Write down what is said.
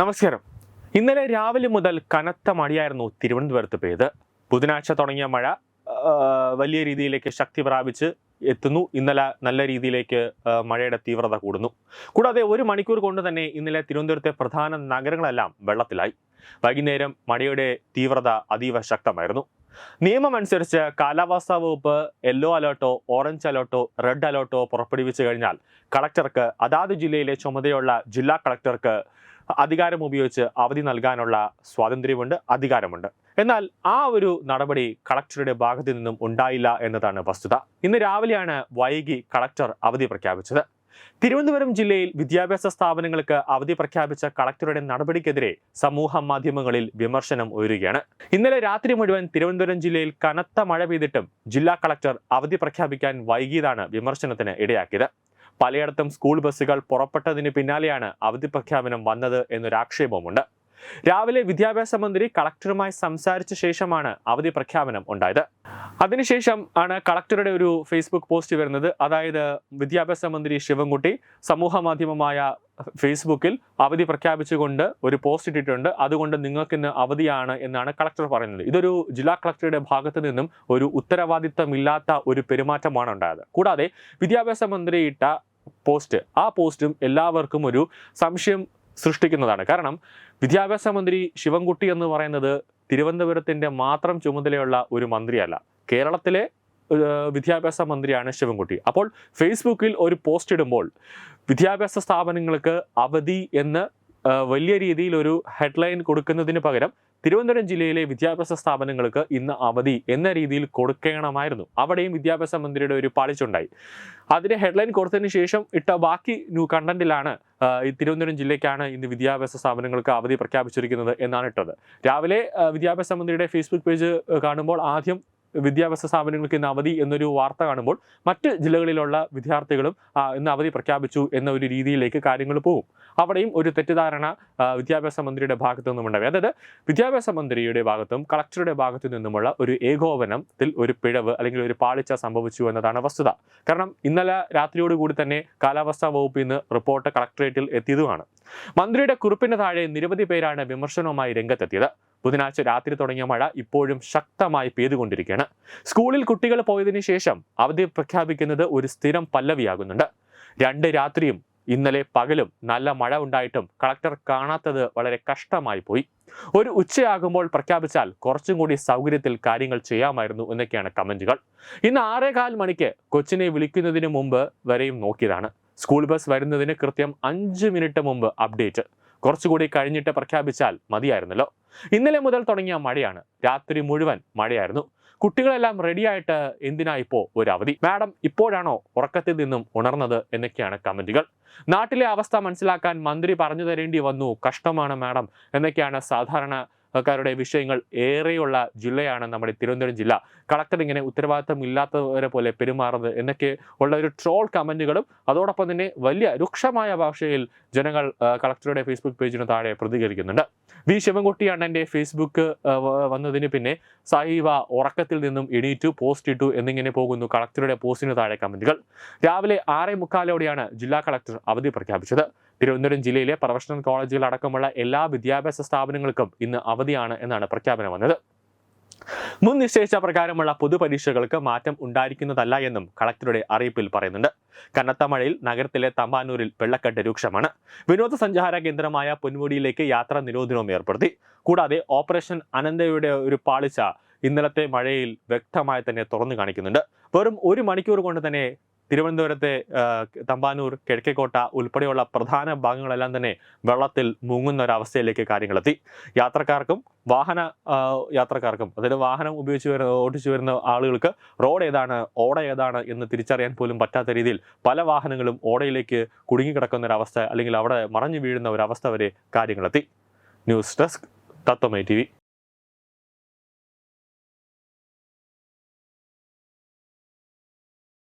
നമസ്കാരം. ഇന്നലെ രാവിലെ മുതൽ കനത്ത മഴയായിരുന്നു തിരുവനന്തപുരത്ത് പെയ്ത്. ബുധനാഴ്ച തുടങ്ങിയ മഴ വലിയ രീതിയിലേക്ക് ശക്തി പ്രാപിച്ച് എത്തുന്നു. ഇന്നലെ നല്ല രീതിയിലേക്ക് മഴയുടെ തീവ്രത കൂടുന്നു. കൂടാതെ ഒരു മണിക്കൂർ കൊണ്ട് തന്നെ ഇന്നലെ തിരുവനന്തപുരത്തെ പ്രധാന നഗരങ്ങളെല്ലാം വെള്ളത്തിലായി. വൈകുന്നേരം മഴയുടെ തീവ്രത അതീവ ശക്തമായിരുന്നു. നിയമമനുസരിച്ച് കാലാവസ്ഥാ വകുപ്പ് യെല്ലോ അലേർട്ടോ ഓറഞ്ച് അലേർട്ടോ റെഡ് അലേർട്ടോ പുറപ്പെടുവിച്ചു കഴിഞ്ഞാൽ കളക്ടർക്ക് അതാത് ജില്ലയിലെ ചുമതലയുള്ള ജില്ലാ കളക്ടർക്ക് അധികാരം ഉപയോഗിച്ച് അവധി നൽകാനുള്ള സ്വാതന്ത്ര്യമുണ്ട് അധികാരമുണ്ട്. എന്നാൽ ആ ഒരു നടപടി കളക്ടറുടെ ഭാഗത്തു നിന്നും ഉണ്ടായില്ല എന്നതാണ് വസ്തുത. ഇന്ന് രാവിലെയാണ് വൈകി കളക്ടർ അവധി പ്രഖ്യാപിച്ചത്. തിരുവനന്തപുരം ജില്ലയിൽ വിദ്യാഭ്യാസ സ്ഥാപനങ്ങൾക്ക് അവധി പ്രഖ്യാപിച്ച കളക്ടറുടെ നടപടിക്കെതിരെ സമൂഹ മാധ്യമങ്ങളിൽ വിമർശനം ഉയരുകയാണ്. ഇന്നലെ രാത്രി മുഴുവൻ തിരുവനന്തപുരം ജില്ലയിൽ കനത്ത മഴ പെയ്തിട്ടും ജില്ലാ കളക്ടർ അവധി പ്രഖ്യാപിക്കാൻ വൈകിയതാണ് വിമർശനത്തിന് ഇടയാക്കിയത്. പലയിടത്തും സ്കൂൾ ബസ്സുകൾ പുറപ്പെട്ടതിന് പിന്നാലെയാണ് അവധി പ്രഖ്യാപനം വന്നത് എന്നൊരാക്ഷേപമുണ്ട് രാവിലെ വിദ്യാഭ്യാസ മന്ത്രി കളക്ടറുമായി സംസാരിച്ച ശേഷമാണ് അവധി പ്രഖ്യാപനം ഉണ്ടായത്. അതിനുശേഷം ആണ് കളക്ടറുടെ ഒരു ഫേസ്ബുക്ക് പോസ്റ്റ് വരുന്നത്. അതായത് വിദ്യാഭ്യാസ മന്ത്രി ശിവൻകുട്ടി സമൂഹ മാധ്യമമായ ഫേസ്ബുക്കിൽ അവധി പ്രഖ്യാപിച്ചുകൊണ്ട് ഒരു പോസ്റ്റ് ഇട്ടിട്ടുണ്ട്. അതുകൊണ്ട് നിങ്ങൾക്ക് ഇന്ന് അവധിയാണ് എന്നാണ് കളക്ടർ പറയുന്നത്. ഇതൊരു ജില്ലാ കളക്ടറുടെ ഭാഗത്തു നിന്നും ഒരു ഉത്തരവാദിത്തമില്ലാത്ത ഒരു പെരുമാറ്റമാണ് ഉണ്ടായത്. കൂടാതെ വിദ്യാഭ്യാസ മന്ത്രി ഇട്ട പോസ്റ്റ്. ആ പോസ്റ്റും എല്ലാവർക്കും ഒരു സംശയം സൃഷ്ടിക്കുന്നതാണ്. കാരണം വിദ്യാഭ്യാസ മന്ത്രി ശിവൻകുട്ടി എന്ന് പറയുന്നത് തിരുവനന്തപുരത്തിന്റെ മാത്രം ചുമതലയുള്ള ഒരു മന്ത്രിയല്ല. കേരളത്തിലെ വിദ്യാഭ്യാസ മന്ത്രിയാണ് ശിവൻകുട്ടി. അപ്പോൾ ഫേസ്ബുക്കിൽ ഒരു പോസ്റ്റ് ഇടുമ്പോൾ വിദ്യാഭ്യാസ സ്ഥാപനങ്ങൾക്ക് അവധി എന്ന് വലിയ രീതിയിൽ ഒരു ഹെഡ്ലൈൻ കൊടുക്കുന്നതിന് പകരം തിരുവനന്തപുരം ജില്ലയിലെ വിദ്യാഭ്യാസ സ്ഥാപനങ്ങൾക്ക് ഇന്ന് അവധി എന്ന രീതിയിൽ കൊടുക്കണമായിരുന്നു. അവിടെയും വിദ്യാഭ്യാസ മന്ത്രിയുടെ ഒരു പാളിച്ചുണ്ടായി. അതിന് ഹെഡ്ലൈൻ കൊടുത്തതിന് ശേഷം ഇട്ട ബാക്കി ന്യൂ കണ്ടന്റിലാണ് തിരുവനന്തപുരം ജില്ലയ്ക്കാണ് ഇന്ന് വിദ്യാഭ്യാസ സ്ഥാപനങ്ങൾക്ക് അവധി പ്രഖ്യാപിച്ചിരിക്കുന്നത് എന്നാണ് ഇട്ടത്. രാവിലെ വിദ്യാഭ്യാസ മന്ത്രിയുടെ ഫേസ്ബുക്ക് പേജ് കാണുമ്പോൾ ആദ്യം വിദ്യാഭ്യാസ സ്ഥാപനങ്ങൾക്ക് ഇന്ന് അവധി എന്നൊരു വാർത്ത കാണുമ്പോൾ മറ്റ് ജില്ലകളിലുള്ള വിദ്യാർത്ഥികളും ഇന്ന് അവധി പ്രഖ്യാപിച്ചു എന്ന ഒരു രീതിയിലേക്ക് കാര്യങ്ങൾ പോകും. അവിടെയും ഒരു തെറ്റിദ്ധാരണ വിദ്യാഭ്യാസ മന്ത്രിയുടെ ഭാഗത്തു നിന്നും ഉണ്ടായി അതായത് വിദ്യാഭ്യാസ മന്ത്രിയുടെ ഭാഗത്തും കളക്ടറുടെ ഭാഗത്തു നിന്നുമുള്ള ഒരു ഏകോപനത്തിൽ ഒരു പിഴവ് അല്ലെങ്കിൽ ഒരു പാളിച്ച സംഭവിച്ചു എന്നതാണ് വസ്തുത. കാരണം ഇന്നലെ രാത്രിയോടുകൂടി തന്നെ കാലാവസ്ഥാ വകുപ്പിൽ നിന്ന് റിപ്പോർട്ട് കളക്ടറേറ്റിൽ എത്തിയതുമാണ്. മന്ത്രിയുടെ കുറിപ്പിന് താഴെ നിരവധി പേരാണ് വിമർശനവുമായി രംഗത്തെത്തിയത്. ബുധനാഴ്ച രാത്രി തുടങ്ങിയ മഴ ഇപ്പോഴും ശക്തമായി പെയ്തുകൊണ്ടിരിക്കുകയാണ്. സ്കൂളിൽ കുട്ടികൾ പോയതിനു ശേഷം അവധി പ്രഖ്യാപിക്കുന്നത് ഒരു സ്ഥിരം പല്ലവിയാകുന്നുണ്ട്. രണ്ട് രാത്രിയും ഇന്നലെ പകലും നല്ല മഴ ഉണ്ടായിട്ടും കളക്ടർ കാണാത്തത് വളരെ കഷ്ടമായി പോയി. ഒരു ഉച്ചയാകുമ്പോൾ പ്രഖ്യാപിച്ചാൽ കുറച്ചും കൂടി സൗകര്യത്തിൽ കാര്യങ്ങൾ ചെയ്യാമായിരുന്നു എന്നൊക്കെയാണ് കമന്റുകൾ. ഇന്ന് ആറേകാൽ മണിക്ക് കൊച്ചിനെ വിളിക്കുന്നതിന് മുമ്പ് വരെയും നോക്കിയതാണ്. സ്കൂൾ ബസ് വരുന്നതിന് കൃത്യം അഞ്ച് മിനിറ്റ് മുമ്പ് അപ്ഡേറ്റ്. കുറച്ചുകൂടി കഴിഞ്ഞിട്ട് പ്രഖ്യാപിച്ചാൽ മതിയായിരുന്നല്ലോ. ഇന്നലെ മുതൽ തുടങ്ങിയ മഴയാണ്. രാത്രി മുഴുവൻ മഴയായിരുന്നു. കുട്ടികളെല്ലാം റെഡിയായിട്ട് എന്തിനാ ഇപ്പോ ഒരു അവധി മാഡം ഇപ്പോഴാണോ ഉറക്കത്തിൽ നിന്നും ഉണർന്നത് എന്നൊക്കെയാണ് കമന്റുകൾ. നാട്ടിലെ അവസ്ഥ മനസ്സിലാക്കാൻ മന്ത്രി പറഞ്ഞു തരേണ്ടി വന്നു. കഷ്ടമാണ് മാഡം എന്നൊക്കെയാണ് സാധാരണക്കാരുടെ വിഷയങ്ങൾ ഏറെയുള്ള ജില്ലയാണ് നമ്മുടെ തിരുവനന്തപുരം ജില്ല. കളക്ടർ ഇങ്ങനെ ഉത്തരവാദിത്തം ഇല്ലാത്തവരെ പോലെ പെരുമാറുന്നത് എന്നൊക്കെ ഉള്ള ഒരു ട്രോൾ കമന്റുകളും അതോടൊപ്പം തന്നെ വലിയ രൂക്ഷമായ ഭാഷയിൽ ജനങ്ങൾ കളക്ടറുടെ ഫേസ്ബുക്ക് പേജിന് താഴെ പ്രതികരിക്കുന്നുണ്ട്. വി. ശിവൻകുട്ടിയാണ് എന്റെ ഫേസ്ബുക്ക് വന്നതിന് പിന്നെ സാഹിബ ഉറക്കത്തിൽ നിന്നും എണീറ്റു പോസ്റ്റ് ഇട്ടു എന്നിങ്ങനെ പോകുന്നു കളക്ടറുടെ പോസ്റ്റിന് താഴെ കമന്റുകൾ. രാവിലെ ആറേ മുക്കാലോടെയാണ് ജില്ലാ കളക്ടർ അവധി പ്രഖ്യാപിച്ചത്. തിരുവനന്തപുരം ജില്ലയിലെ പ്രൊഫഷണൽ കോളേജുകൾ അടക്കമുള്ള എല്ലാ വിദ്യാഭ്യാസ സ്ഥാപനങ്ങൾക്കും ഇന്ന് അവധിയാണ് എന്നാണ് പ്രഖ്യാപനം വന്നത്. മുൻ നിശ്ചയിച്ച പ്രകാരമുള്ള പൊതുപരീക്ഷകൾക്ക് മാറ്റം ഉണ്ടായിരിക്കുന്നതല്ല എന്നും കളക്ടറുടെ അറിയിപ്പിൽ പറയുന്നുണ്ട്. കനത്ത മഴയിൽ നഗരത്തിലെ തമ്പാനൂരിൽ വെള്ളക്കെട്ട് രൂക്ഷമാണ്. വിനോദസഞ്ചാര കേന്ദ്രമായ പൊന്മുടിയിലേക്ക് യാത്രാ നിരോധനവും ഏർപ്പെടുത്തി. കൂടാതെ ഓപ്പറേഷൻ അനന്തയുടെ ഒരു പാളിച്ച ഇന്നലത്തെ മഴയിൽ വ്യക്തമായി തന്നെ തുറന്നു കാണിക്കുന്നുണ്ട്. വെറും ഒരു മണിക്കൂർ കൊണ്ട് തന്നെ തിരുവനന്തപുരത്തെ തമ്പാനൂർ കിഴക്കേക്കോട്ട ഉൾപ്പെടെയുള്ള പ്രധാന ഭാഗങ്ങളെല്ലാം തന്നെ വെള്ളത്തിൽ മുങ്ങുന്ന ഒരവസ്ഥയിലേക്ക് കാര്യങ്ങളെത്തി. യാത്രക്കാർക്കും വാഹന യാത്രക്കാർക്കും അതായത് വാഹനം ഉപയോഗിച്ച് വരുന്ന ഓടിച്ചു വരുന്ന ആളുകൾക്ക് റോഡ് ഏതാണ് ഓട ഏതാണ് എന്ന് തിരിച്ചറിയാൻ പോലും പറ്റാത്ത രീതിയിൽ പല വാഹനങ്ങളും ഓടയിലേക്ക് കുടുങ്ങിക്കിടക്കുന്ന ഒരവസ്ഥ അല്ലെങ്കിൽ അവിടെ മറഞ്ഞു വീഴുന്ന ഒരവസ്ഥ വരെ കാര്യങ്ങളെത്തി. News desk Tatwamayi T